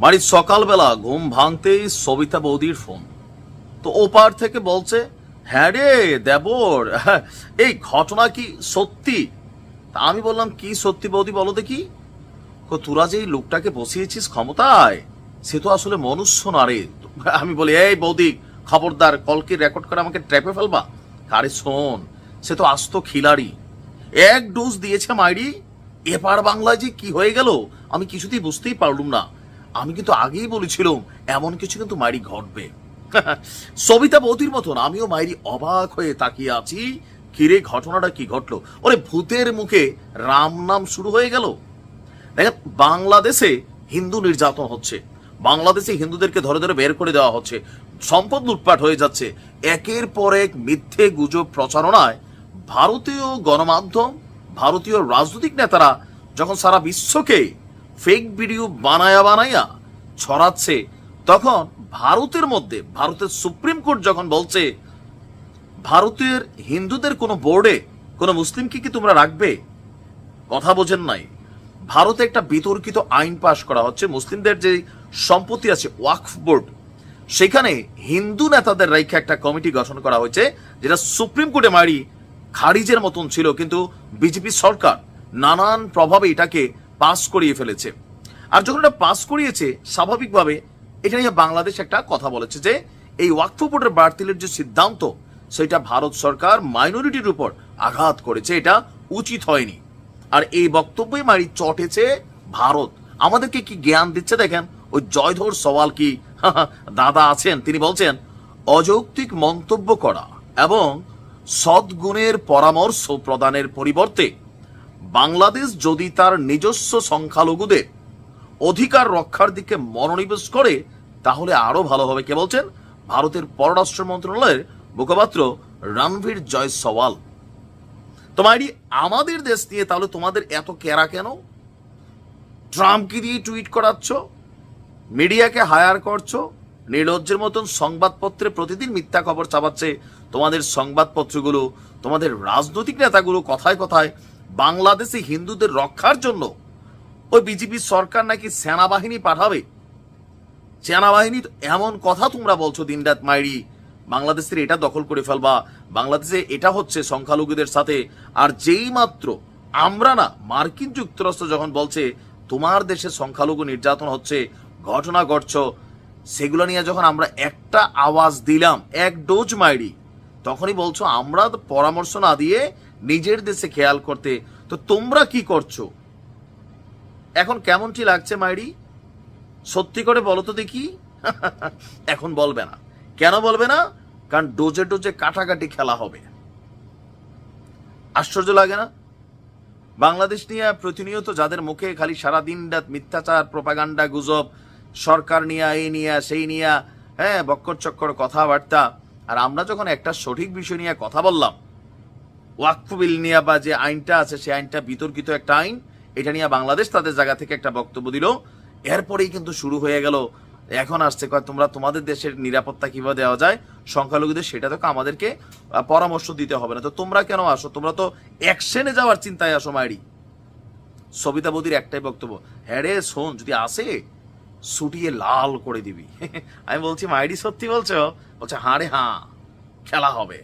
বাড়ির সকালবেলা ঘুম ভাঙতেই সবিতা বৌদির ফোন। তো ওপার থেকে বলছে হ্যাঁ রে, দেবর, এই ঘটনা কি সত্যি? তা আমি বললাম, কি সত্যি বৌদি বলো দেখি? তোরা যে লোকটাকে বসিয়েছিস ক্ষমতায়, সে তো আসলে মনুষ্য না রে। আমি বলি, এই বৌদি, খবরদার, কলকে রেকর্ড করে আমাকে ট্র্যাপে ফেলবা? আরে শোন, সে তো আস্ত খিলাড়ি। এক ডোজ দিয়েছে মাইরি, এপার বাংলায় যে কি হয়ে গেল, আমি কিছুতেই বুঝতেই পারলুম না। আমি কিন্তু আগেই বলেছিলাম, এমন কিছু কিন্তু মাইরি ঘটবে। সবিতা বৌদির মতন, আমিও মাইরি অবাক হয়ে তাকিয়ে আছি। কিরে ঘটনাটা কি ঘটলো? ওরে, ভূতের মুখে রাম নাম শুরু হয়ে গেল? দেখেন, বাংলাদেশে হিন্দু নির্যাতন হচ্ছে। বাংলাদেশে হিন্দুদেরকে ধরে ধরে বের করে দেওয়া হচ্ছে। সম্পদ লুটপাট হয়ে যাচ্ছে। একের পর এক মিথ্যে গুজব প্রচারণায় ভারতীয় গণমাধ্যম, ভারতীয় রাজনৈতিক নেতারা যখন সারা বিশ্বকে ফেক ভিডিও বানায়া বানাইয়া ছড়াচ্ছে। তখন ভারতের মধ্যে, ভারতের সুপ্রিম কোর্ট যখন বলছে, ভারতের হিন্দুদের কোনো বোর্ডে কোনো মুসলিমকে কি তোমরা রাখবে? কথা বোঝেন নাই। ভারতে একটা বিতর্কিত আইন পাশ করা হচ্ছে। মুসলিমদের যে সম্পত্তি আছে, ওয়াকফ বোর্ড, সেখানে হিন্দু নেতাদের রেখে একটা কমিটি গঠন করা হয়েছে, যেটা সুপ্রিম কোর্টে মারি খারিজের মতন ছিল। কিন্তু বিজেপি সরকার নানান প্রভাবে এটাকে পাস করিয়ে ফেলেছে। আর যখন এটা পাস করিয়েছে, স্বাভাবিকভাবে এটা নিয়ে বাংলাদেশ একটা কথা বলেছে যে, এই ওয়াকফ বোর্ডের বাড়তিলের যে সিদ্ধান্ত, সেটা ভারত সরকার মাইনরিটির উপর আঘাত করেছে, এটা উচিত হয়নি। আর এই বক্তব্যই মারি চটেছে ভারত। আমাদেরকে কি জ্ঞান দিচ্ছে দেখেন? ওই জয়ধর সওয়াল কি? দাদা আছেন, তিনি বলছেন, অযৌক্তিক মন্তব্য করা এবং সদ্গুণের পরামর্শ প্রদানের পরিবর্তে বাংলাদেশ যদি তার নিজস্ব সংখ্যালঘুদের অধিকার রক্ষার দিকে মনোনিবেশ করে, তাহলে আরও ভালো হবে। কে বলছেন? ভারতের পররাষ্ট্র মন্ত্রণালয়ের মুখপাত্র রণবীর জয় সওয়াল তোমারই আমাদের দেশ নিয়ে তাহলে তোমাদের এত কেরা কেন? ট্রাম্পকে দিয়ে টুইট করাচ্ছ, মিডিয়াকে হায়ার করছ, নির্লজ্জের মতন সংবাদপত্রে প্রতিদিন মিথ্যা খবর চাপাচ্ছে। তোমাদের সংবাদপত্রগুলো, তোমাদের রাজনৈতিক নেতাগুলো কথায় কথায় বাংলাদেশে হিন্দুদের রক্ষার জন্য ওই বিজেপি সরকার নাকি সেনাবাহিনী পাঠাবে? সেনাবাহিনী এমন কথা তোমরা বলছো দিনরাত মাইরি, বাংলাদেশের এটা দখল করে ফেলবা, বাংলাদেশে এটা হচ্ছে সংখ্যালঘুদের সাথে। আর যেই মাত্র আমরা না মার্কিন যুক্তরাষ্ট্র যখন বলছে, তোমার দেশে সংখ্যালঘু নির্যাতন হচ্ছে, ঘটনা ঘটছ সেগুলো নিয়ে যখন আমরা একটা আওয়াজ দিলাম, এক ডোজ মাইরি, তখনই বলছো, আমরা পরামর্শ না দিয়ে নিজের দেশে খেয়াল করতে, তো তোমরা কি করছ? এখন কেমনটি লাগছে মাইরি? সত্যি করে বলো তো দেখি। এখন বলবে না। কেন বলবে না? কারণ ডোজে ডোজে কাটাকাটি খেলা হবে। আশ্চর্য লাগে না? বাংলাদেশ নিয়ে প্রতিনিয়ত যাদের মুখে খালি সারা দিন রাত মিথ্যাচার, প্রপাগান্ডা, গুজব, সরকার নিয়ে, এই নিয়ে, সেই নিয়ে হ্যাঁ বক্কর চক্কর কথাবার্তা, আর আমরা যখন একটা সঠিক বিষয় নিয়ে কথা বললাম ওয়াকফ বিল নিয়ে বা যে আইনটা আছে, সেই আইনটা বিতর্কিত একটা আইন। এটা নিয়ে বাংলাদেশ তাদের জায়গা থেকে একটা বক্তব্য দিল। এরপরেই কিন্তু শুরু হয়ে গেল। এখন আসছে, কয় তোমরা তোমাদের দেশের নিরাপত্তা কীভাবে দেওয়া যায়? সংখ্যালঘুদের সেটা তো আমাদেরকে পরামর্শ দিতে হবে না। তো তোমরা কেন আসো? তোমরা তো অ্যাকশনে যাওয়ার চিন্তায় আসো মায়েরি সবিতা বদির একটাই বক্তব্য হ্যাঁ রে, শোন, যদি আসে, সুটিয়ে লাল করে দিবি। আমি বলছি, মাইরি, সত্যি বলছো? বলছে হাঁ রে হাঁ খেলা হবে।